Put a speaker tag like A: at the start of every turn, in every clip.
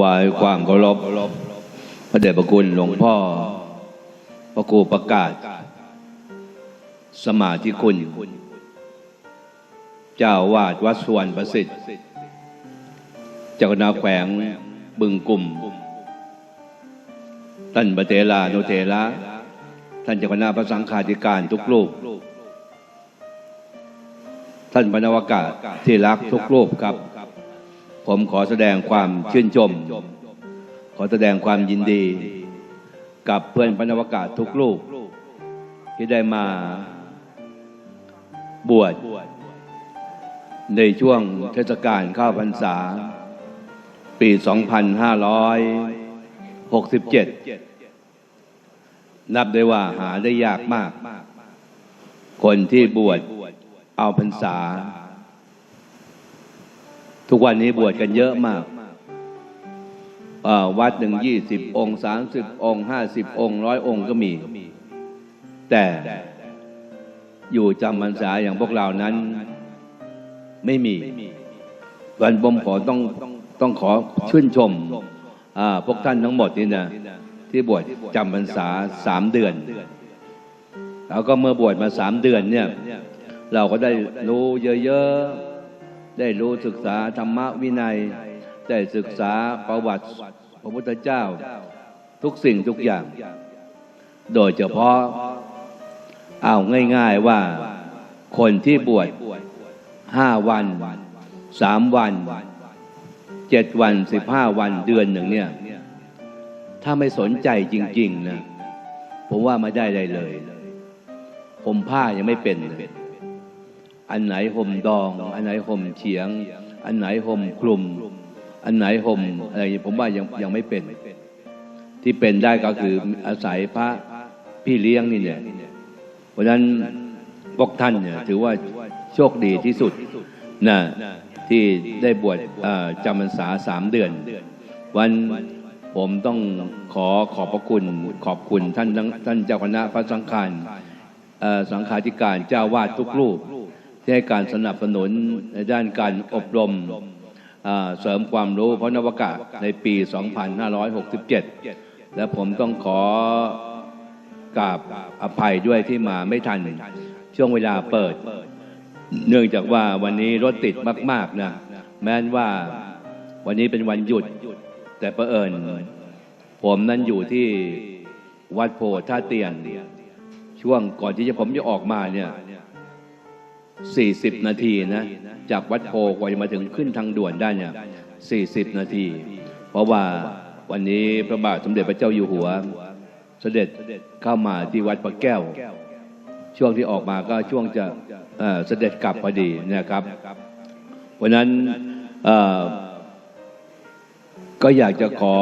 A: วายความเคารพพระเดชพระคุณหลวงพ่อ พระครูประกาศ สมาธิคุณ เจ้าวาดวัดสวนประสิทธิ์เจ้าคณะแขวงบึงกลุ่มท่านปเทลาโนเทระท่านเจ้าคณะพระสังฆาธิการทุกรูปท่านบรรณวกาศที่รักทุกรูปครับ ผมขอแสดงความชื่นชม ขอแสดงความยินดี กับเพื่อนบรรณวกาศทุกรูปที่ได้มาบวชในช่วงเทศกาลข้าวพรรษา ปี 2567 นับได้ว่าหาได้ยากมาก คนที่บวชเอาพรรษา ทุกวันนี้บวชกันเยอะมากวัดหนึ่งยี่สิบองค์สามสิบองค์ห้าสิบองค์ร้อยองค์ก็มี แต่อยู่จำพรรษาอย่างพวกเรานั้นไม่มีวันผมขอต้องต้องขอชื่นชมพวกท่านทั้งหมดนี่นะที่บวชจำพรรษาสามเดือน แล้วก็เมื่อบวชมาสามเดือนเนี่ย เราก็ได้รู้เยอะๆ ได้รู้ศึกษาธรรมวินัย ได้ศึกษาประวัติพระพุทธเจ้า ทุกสิ่งทุกอย่าง โดยเฉพาะเอาง่าย ๆว่าคนที่บวชห้าวันสามวันเจ็ดวันสิบห้าวันเดือนหนึ่งเนี่ย ถ้าไม่สนใจจริง ๆ นะ ผมว่าไม่ได้เลยเลย ผมผ้ายังไม่เป็นเลย อันไหนห่มดอง อันไหนห่มเฉียง อันไหนห่มคลุม อันไหนห่มอะไรผมว่ายังยังไม่เป็น ที่เป็นได้ก็คืออาศัยพระพี่เลี้ยงนี่เนี่ยเพราะฉะนั้นพวกท่านเนี่ยถือว่าโชคดีที่สุดนะที่ได้บวชจำพรรษาสามเดือน วันผมต้องขอขอบพระคุณขอบคุณท่านท่านเจ้าคณะพระสังฆารสังฆาธิการเจ้าวาดทุกรูป ที่ให้การสนับสนุนในด้านการอบรมเสริมความรู้พระนวกะในปี 2567 และผมต้องขอกราบอภัยด้วยที่มาไม่ทันช่วงเวลาเปิด เนื่องจากว่าวันนี้รถติดมากๆนะแม้นว่าวันนี้เป็นวันหยุด แต่ประเอิญผมนั้นอยู่ที่วัดโพท่าเตียน ช่วงก่อนที่จะผมจะออกมาเนี่ย 40 นาทีนะ จากวัดโพกว่าจะมาถึงขึ้นทางด่วนได้เนี่ย 40 นาที เพราะว่าวันนี้พระบาทสมเด็จพระเจ้าอยู่หัว เสด็จเข้ามาที่วัดพระแก้ว ช่วงที่ออกมาก็ช่วงจะเสด็จกลับพอดีนะครับ วันนั้นก็อยากจะขอ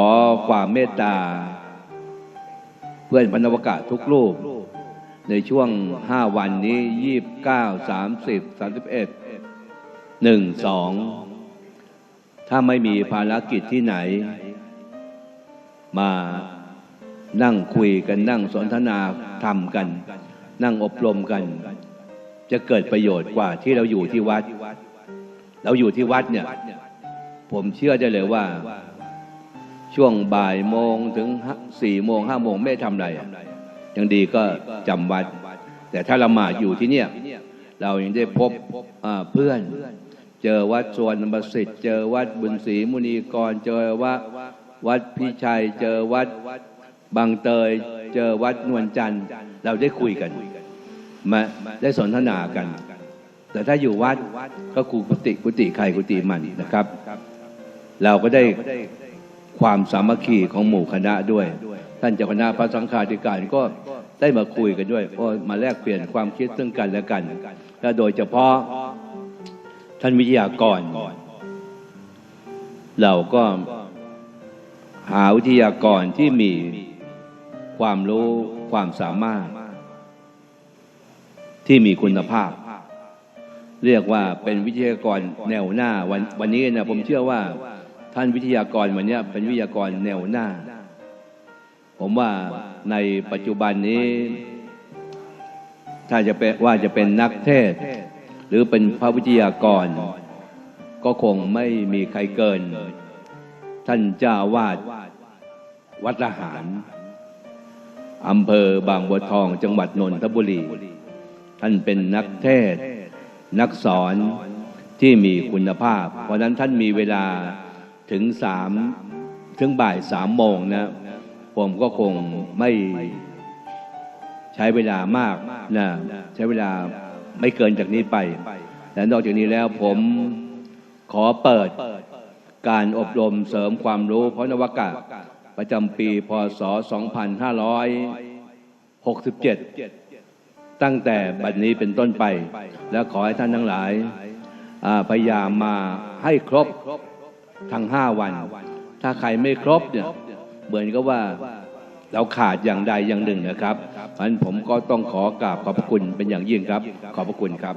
A: ความเมตตา เพื่อนพันวกะทุกรูป ในช่วงห้าวันนี้ยี่บเก้าสามสิบสามสิบเอ็ดหนึ่งสองถ้าไม่มีภารกิจที่ไหน มานั่งคุยกันนั่งสนทนาธรรมกัน นั่งอบรมกัน จะเกิดประโยชน์กว่าที่เราอยู่ที่วัด เราอยู่ที่วัดเนี่ย ผมเชื่อได้เลยว่า ช่วงบ่ายโมงถึงสี่โมงห้าโมงไม่ทำอะไรอะ ยังดีก็จำวัด แต่ถ้าเรามาอยู่ที่เนี่ยเรายังได้พบเพื่อน เจอวัดสวนประสิทธิ์เจอวัดบุญศรีมุนีกร เจอว่าวัดพิชัย เจอวัดบางเตย เจอวัดนวลจันทร์ เราได้คุยกันมาได้สนทนากัน แต่ถ้าอยู่วัดก็กูกุฏิกุฏิใครกุฏิมันนะครับ เราก็ได้ความสามัคคีของหมู่คณะด้วย ท่านเจ้าคณะพระสังฆาธิการก็ได้มาคุยกันด้วยก็มาแลกเปลี่ยนความคิดซึ่งกันและกัน และโดยเฉพาะท่านวิทยากร เราก็หาวิทยากรที่มีความรู้ความสามารถ ที่มีคุณภาพ เรียกว่าเป็นวิทยากรแนวหน้าวันวันนี้นะผมเชื่อว่าท่านวิทยากรวันนี้เป็นวิทยากรแนวหน้า ผมว่าในปัจจุบันนี้ ถ้าจะเป็นว่าจะเป็นนักเทศ หรือเป็นพระวิทยากร ก็คงไม่มีใครเกิน ท่านเจ้าวาดวัดละหารอำเภอบางบัวทองจังหวัดนนทบุรี ท่านเป็นนักเทศ นักสอนที่มีคุณภาพ เพราะนั้นท่านมีเวลาถึงสามถึงบ่ายสามโมงนะ ผมก็คงไม่ใช้เวลามากนะใช้เวลาไม่เกินจากนี้ไปและนอกจากนี้แล้วผมขอเปิดการอบรมเสริมความรู้พระนวกะประจำปีพศ 2567 ตั้งแต่บัดนี้เป็นต้นไป และขอให้ท่านทั้งหลายพยายามมาให้ครบทั้งห้าวัน ถ้าใครไม่ครบเนี่ย เหมือนกับว่าเราขาดอย่างใดอย่างหนึ่งนะครับเพราะฉะนั้นผมก็ต้องขอกราบขอบพระคุณเป็นอย่างยิ่งครับ ขอบพระคุณครับ